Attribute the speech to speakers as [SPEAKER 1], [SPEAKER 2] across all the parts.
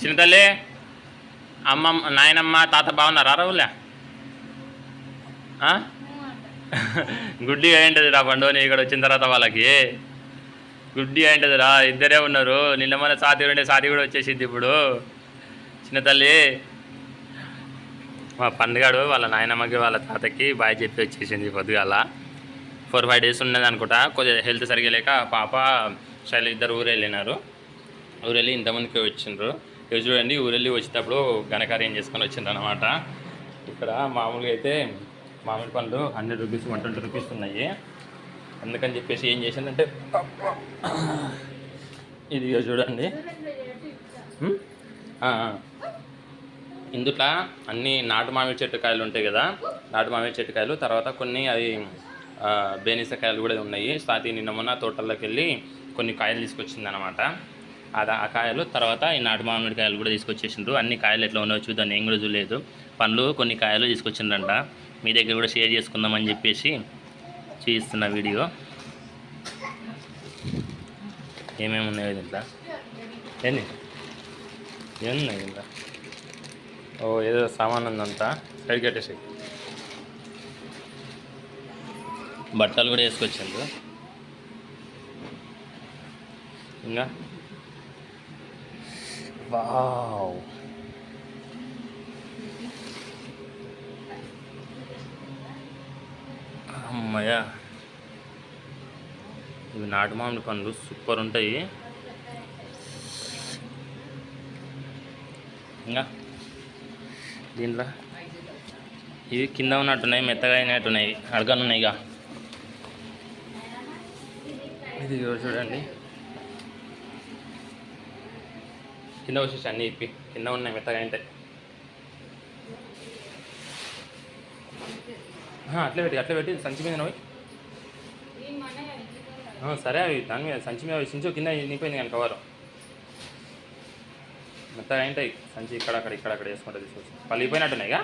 [SPEAKER 1] చిన్న తల్లి అమ్మమ్మ నాయనమ్మ తాత బాగున్నారా రావులే? గుడ్డి అయింటది రా పండుగని ఇక్కడ వచ్చిన తర్వాత వాళ్ళకి. గుడ్డి అయింటది రా ఇద్దరే ఉన్నారు. నిన్న మన సాతి ఉండే సాతి కూడా వచ్చేసింది ఇప్పుడు. చిన్న తల్లి మా పండుగాడు వాళ్ళ నాయనమ్మకి వాళ్ళ తాతకి బాయ్ చెప్పి వచ్చేసింది పొద్దుగాల. ఫోర్ ఫైవ్ డేస్ ఉన్నది అనుకుంటా. కొద్దిగా హెల్త్ సరిగా లేక పాప శైలి ఇద్దరు ఊరు వెళ్ళినారు ఊరు వెళ్ళి ఇంతమందికి వచ్చిండ్రు. ఇవి చూడండి ఊరు వెళ్ళి వచ్చేటప్పుడు ఘనకార్యం చేసుకొని వచ్చిండ్రు అనమాట ఇక్కడ మామూలుగా అయితే మామిడి పండ్లు hundred rupees one twenty rupees ఉన్నాయి. అందుకని చెప్పేసి ఏం చేసిందంటే ఇది చూడండి. హ్మ్? ఇందుట్లో అన్ని నాటు మామిడి చెట్టు కాయలు ఉంటాయి కదా నాటు మామిడి చెట్టు కాయలు తర్వాత కొన్ని అవి బేనిసకాయలు కూడా ఉన్నాయి. స్వాతి నిన్న మొన్న తోటల్లోకి వెళ్ళి కొన్ని కాయలు తీసుకొచ్చింది అనమాట అది ఆ కాయలు తర్వాత ఈ నాటు మామిడి కాయలు కూడా తీసుకొచ్చేసిండ్రు. అన్ని కాయలు ఎట్లా ఉన్నాయో చూద్దాం. నేను కూడా చూడలేదు. పండ్లు కొన్ని కాయలు తీసుకొచ్చిండ్రంట. మీ దగ్గర కూడా షేర్ చేసుకుందామని చెప్పేసి చూపిస్తున్న వీడియో. ఏమేమి ఉన్నాయో దీంట్లో? ఏంది? ఏమున్నాయి దీంట్లో? ఓ ఏదో సామాన్ ఉందంతా సైడ్ కట్టేసి బట్టలు కూడా వేసుకొచ్చిండ్రు. ఇంకా వావ్ అమ్మయ్య. ఇవి నాటు మామిడి పండ్లు సూపర్ ఉంటాయి. ఇంకా? దీంట్లో? ఇవి కింద ఉన్నట్టున్నాయి మెత్తగా అయినట్టున్నాయి అడగనున్నాయి ఇక ఇది చూడండి? కింద వచ్చేసి అన్నీ ఇప్పి కింద ఉన్నాయి మెత్తగా ఉంటాయి అట్లే పెట్టి అట్లే పెట్టి సంచి మీద పోయి సరే అవి దాని మీద సంచి మీద సించు కింద నింపోయింది కానీ కవరు మెత్తగా ఉంటాయి సంచి ఇక్కడ అక్కడ ఇక్కడ అక్కడ వేసుకుంటా తీసుకొచ్చి పలిగిపోయినట్టున్నాయి ఇక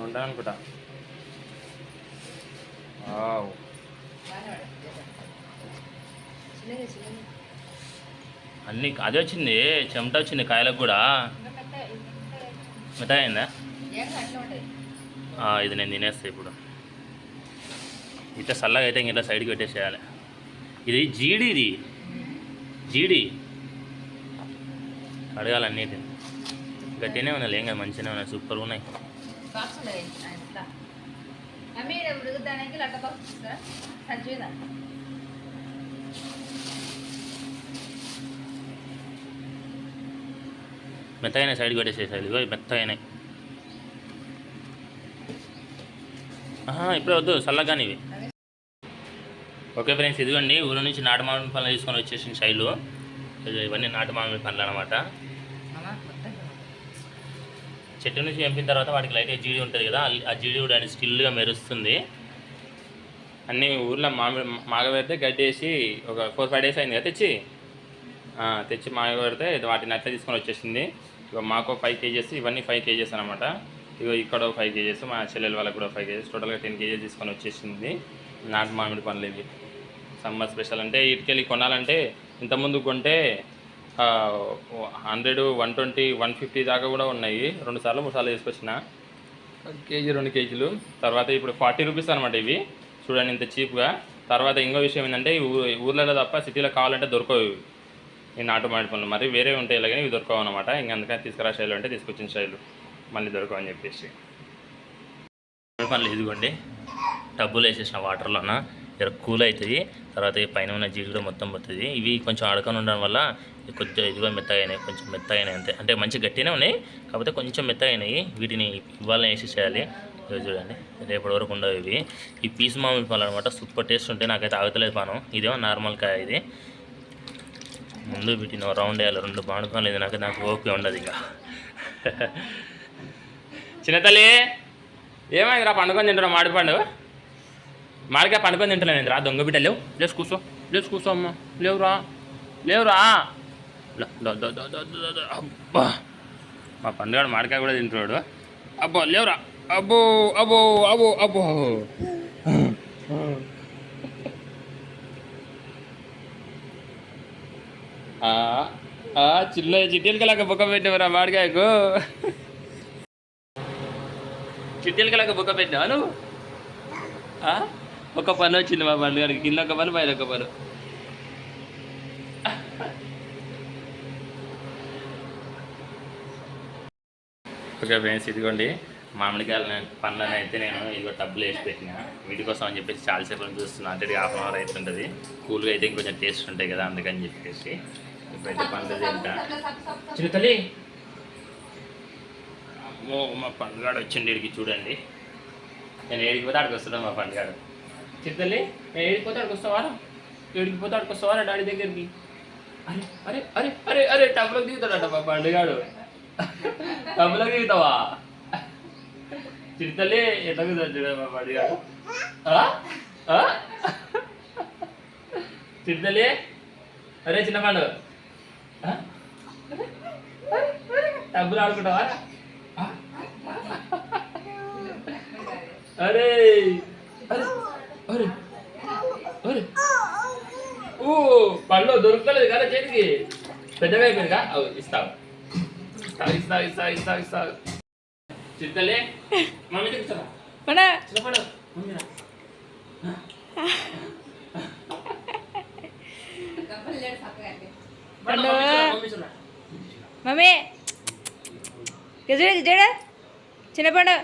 [SPEAKER 1] ఉంటాను అనుకుంటా వావ్. అన్ని అదే వచ్చింది చెమట వచ్చింది కాయలకు కూడా. మిఠాయి అయిందా ఇది నేను తినేస్తా ఇప్పుడు. ఇట్లా చల్లగా అయితే ఇంక ఇట్లా సైడ్కి పెట్టేసేయాలి. ఇది జీడి ఇది. జీడి. అడగాలి అన్నిటిని గట్టినే ఉన్నాయి ఏం కదా మంచిగానే ఉన్నాయి సూపర్గా ఉన్నాయి.
[SPEAKER 2] బాక్స్
[SPEAKER 1] మెత్తగానే సైడ్కి పెట్టేసేసాలి ఇగో ఇవి మెత్తగానే. ఆహా ఇప్పుడే వద్దు చల్లగాని ఇవి. ఓకే ఫ్రెండ్స్ ఇదిగోండి ఊరు నుంచి నాటు మామిడి పనులు తీసుకొని వచ్చేసిన శైలు ఇవన్నీ నాటు మామిడి పనులు అనమాట చెట్టు నుంచి ఎంపిన తర్వాత వాటికి లైట్గా జీడి ఉంటుంది కదా ఆ- జీడి కూడా స్కిల్గా మెరుస్తుంది. అన్నీ ఊర్లో మామిడి మాగబెడితే గడ్డి వేసి ఒక ఫోర్ ఫైవ్ డేస్ అయింది కదా తెచ్చి. తెచ్చి మాగబెడితే ఇది వాటిని అట్లా తీసుకొని వచ్చేసింది. ఇక మాకు ఫైవ్ కేజెస్ ఇవన్నీ ఫైవ్ కేజెస్ అనమాట ఇక ఇక్కడ ఫైవ్ కేజెస్ మా చెల్లెల వాళ్ళకి కూడా ఫైవ్ కేజెస్ టోటల్గా టెన్ కేజెస్ తీసుకొని వచ్చేసింది. నాటు మామిడి పండ్లు ఇవి. సమ్మర్ స్పెషల్ అంటే ఇటుకెళ్ళి కొనాలంటే ఇంతకుముందు కొంటే hundred one twenty one fifty దాకా కూడా ఉన్నాయి. రెండు సార్లు మూడు సార్లు తీసుకొచ్చిన. కేజీ రెండు కేజీలు. తర్వాత ఇప్పుడు ఫార్టీ రూపీస్ అనమాట ఇవి. చూడండి ఇంత చీప్గా తర్వాత ఇంకో విషయం ఏంటంటే ఊర్లలో తప్ప సిటీలో కావాలంటే దొరకవు. ఈ నాటు మామిడి పనులు మరి వేరే ఉంటాయి ఇలాగని ఇవి దొరకవు అనమాట ఇంక అందుకని తీసుకురా శైలు అంటే తీసుకొచ్చిన శైలు మళ్ళీ దొరకవు అని చెప్పేసి. మామిడి పండ్లు ఇదిగోండి. టబ్బులు వేసేసిన వాటర్లోన ఇక్కడ కూల్ అవుతుంది. తర్వాత పైన ఉన్న జీడి కూడా మొత్తం పోతుంది. ఇవి కొంచెం అడకని ఉండడం వల్ల కొద్దిగా కొంచెం మెత్తగైనాయి మెత్తగా కొంచెం మెత్తగైనాయి అంతే. అంటే మంచి గట్టినే ఉన్నాయి. కాకపోతే కొంచెం మెత్తగైనాయి వీటిని ఇవ్వాలని వేసేసేయాలి ఇవి చూడండి. రేపటి వరకు ఉండవు ఇవి. ఈ పీస్ మామిడి పనులు అనమాట సూపర్ టేస్ట్ ఉంటాయి నాకైతే ఆగుతలేదు పాను. ఇదేమో నార్మల్ కాయ ఇది. ముందు పెట్టిన రౌండ్ వేయాలి. రెండు మామిడి లేదు. నాకు నాకు ఓకే ఉండదు ఇక. చిన్నతల్లి ఏమైంది రా? పండుకొని తింటున్నావు? మాడి పండు? మాడికాయ పండుకొని తింటలేను రా? దొంగ బిడ్డ లేవు. లేచి కూర్చో. లేచి కూర్చో అమ్మ. లేవురా లేవురా అబ్బా. మా పండుగ మాడికాయ కూడా తింటున్నాడు. అబ్బో లేవురా. అబ్బో అబ్బో అబ్బో అబ్బో ఆ చిన్న చిట్టీలకలాగా బుక్క పెట్టావురా మామిడికాయకు. చిట్టీలకలాగా బుక్క పెట్టావా నువ్వు? ఒక పని వచ్చింది మా గారికి. కింద ఒక పని పైన ఒక పని. ఓకే ఫ్రెండ్స్ ఇదిగోండి. మామిడికాయలు పండ్లను అయితే నేను ఇదిగో టబ్బులు వేసి పెట్టిన. వీటి కోసం అని చెప్పేసి చాలాసేపు చూస్తున్నా. అంటే హాఫ్ అన్ అవర్ అవుతుంటుంది కూల్గా అయితే ఇంకొంచెం టేస్ట్ ఉంటాయి కదా అందుకని చెప్పేసి. చిరుతలి అమ్మో మా పండుగాడు వచ్చిండి ఇడికి చూడండి. నేను ఏడికి పోతే ఆడికి వస్తున్నాను మా పండుగాడు? చిరుతల్లి నేను ఏడికి పోతే ఆడికి వస్తావా? ఏడికి పోతే ఆడికి వస్తావా డాడీ దగ్గరికి? అరే అరే అరే అరే అరే టబ్లోకి దిగుతాడట మా పండుగాడు. టబ్లోకి దిగుతావా? చిరుతల్లి ఎట్లా కుదరదు చూడ మా పండుగాడు? చిరుతల్లి? అరే చిన్న పండు ఆ? డబ్బులు ఆడుకుంటావా? అరే! అరే! ఓ పళ్ళు దొరకలేదు కదా చేతికి? పెద్దగా అయిపోయిందిగా అవు ఇస్తావు. ఇస్తావు ఇస్తావు ఇస్తావు ఇస్తావు ఇస్తావు. చిత్తలే మమ్మీ చెప్తారా
[SPEAKER 3] పడా
[SPEAKER 1] చిన్నపడు మమ్మీ
[SPEAKER 3] చూడు చూడు చిన్న పండు.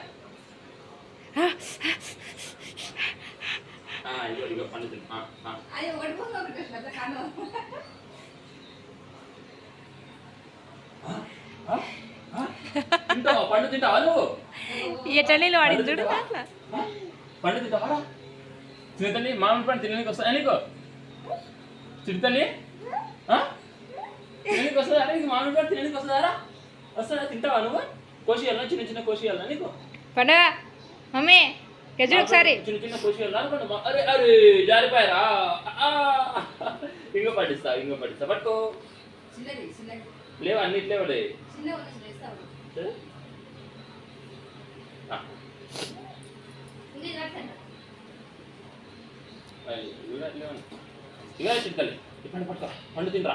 [SPEAKER 1] పండు తింటావా? నువ్వు?
[SPEAKER 3] ఎట్లా వాడింది చూడు
[SPEAKER 1] పండు తింటావా తినతల్లి మామిడి తినడానికి వస్తా నీకు? తిడతల్లి తినడానికి వస్తుందా? ఇది మామిడి పండు తినడానికి వస్తుందారా వస్తుందా? తింటావా నువ్వు? కోసి వెళ్ళాలి చిన్న చిన్న కోసి వెళ్ళాలి నీకు?
[SPEAKER 3] పండగ మమ్మీ గజుడు ఒకసారి.
[SPEAKER 1] చిన్న చిన్న కోసి వెళ్ళాలి అరే అరే జారిపోయారా? ఇంకో పట్టిస్తా ఇంకో పట్టిస్తా. పట్టుకో. లేవు
[SPEAKER 2] అన్ని ఇట్లే పడే
[SPEAKER 1] ఇవే చింతలే ఇప్పుడు పట్టుకో. పండు తినరా?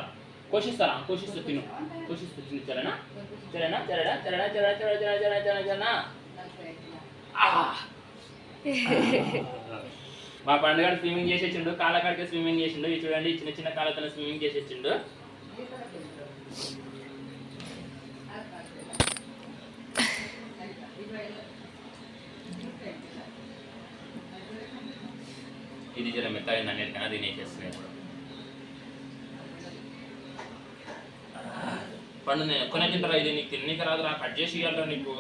[SPEAKER 1] కోషిస్తారా కోషిస్తూ తిను కోషిస్తూ తిను సరేనా సరేనా సరేనా సరేనా సరేనా సరేనా సరేనా సరేనా సరేనా సరేనా మా పండుగ స్విమ్మింగ్ చేసేసిండు కాళ్ళకాడికి స్విమ్మింగ్ చేసిండు ఇది చూడండి చిన్న చిన్న కాళ్ళతో స్విమ్మింగ్ చేసేసిండు ఇది జర మెత్తగా అన్నిటికన్నా తినేసేస్తున్నాయి ఇప్పుడు పండు నేను ఒక్కనే తింటారా? ఇది నీకు తిన్నీకి రాదురా. కట్ చేసి ఇవ్వాలరా నీకు.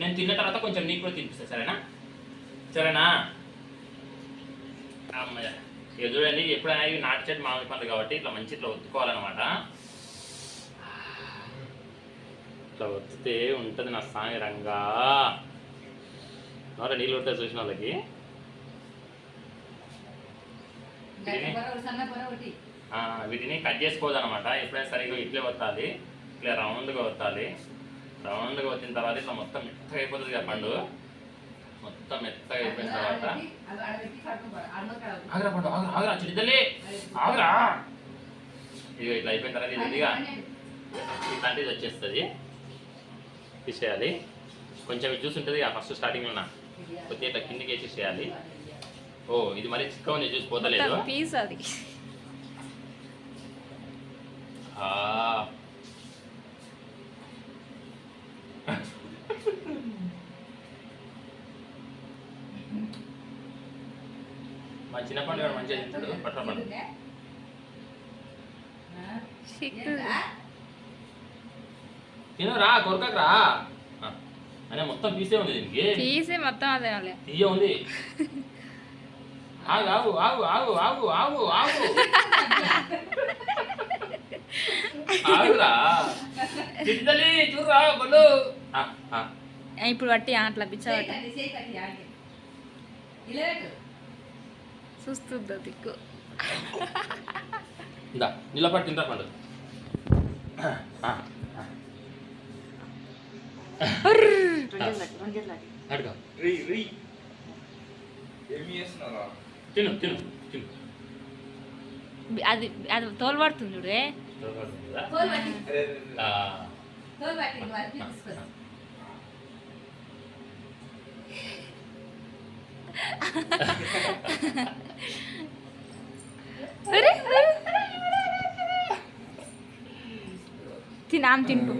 [SPEAKER 1] నేను తిన్న తర్వాత కొంచెం నీకు కూడా తినిపిస్తా సరేనా? సరేనా? అమ్మయ్య. ఇక చూడండి ఎప్పుడైనా ఇవి నాటు చెట్టు మామిడి పండు కాబట్టి ఇట్లా మంచి ఇట్లా ఒత్తుకోవాలన్నమాట. ఇట్లా ఒత్తితే ఉంటుంది నా సామి రంగా. నీళ్ళు ఉంటాయి చూసిన వాళ్ళకి. వీటిని కట్ చేసుకోవద్దనమాట ఎప్పుడైనా సరిగ్గా ఇట్లే వత్తాలి ఇట్లా రౌండ్గా వత్తాలి రౌండ్గా వచ్చిన తర్వాత ఇట్లా మొత్తం మెత్తగా అయిపోతుంది కదా పండు. మొత్తం మెత్తగా అయిపోయిన తర్వాత. ఆగరా పండు ఆగరా ఆగరా చిడితల్లి ఆగరా. ఇదిగో ఇట్లా అయిపోయిన తర్వాత ఇది ఉందిగా. ఇట్లాంటిది వచ్చేస్తుంది. తీసేయాలి. కొంచెం ఇది చూసి ఉంటుంది ఫస్ట్ స్టార్టింగ్లో కొద్దిగా ఇట్లా కిందికి వేసేసేయాలి. ఓ ఇది మరి చిక్క ఉంది చూసి పోతలేదు.
[SPEAKER 3] పీస్ అది.
[SPEAKER 1] ఆ. మా చిన్న పండుగ మంచిగా తింటాడు పట్ల పండు
[SPEAKER 2] ఆ,
[SPEAKER 3] సిక్కు
[SPEAKER 2] ఏంటా?
[SPEAKER 1] తినరా కొరకకు రా. అనే మొత్తం పీసే ఉంది దీనికి.
[SPEAKER 3] పీసే మొత్తం అదే
[SPEAKER 1] తీయ ఉంది. ఆగు ఆగు ఆగు ఆగు ఆగు ఆగు ఆగు. ఆగురా. చిట్టలి.
[SPEAKER 3] ఇప్పుడు పట్టి అట్లా పిచ్చబట్ట చూస్తుందా దిక్కు?
[SPEAKER 1] ఇందా నిలబడి తింటా పండు
[SPEAKER 3] అది అది తోలుబడుతుంది చూడే తోలుబడుతుంది
[SPEAKER 4] అరే
[SPEAKER 2] తిను ఆమె తింటు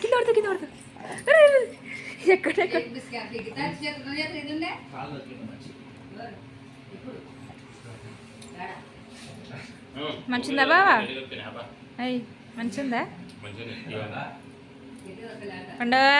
[SPEAKER 2] కింద పడుతుంది కింద పడుతుంది ఎక్కడ ఎక్కడ మంచిందా బావా? అయ్యి
[SPEAKER 1] మంచిందా?
[SPEAKER 2] ఉండవా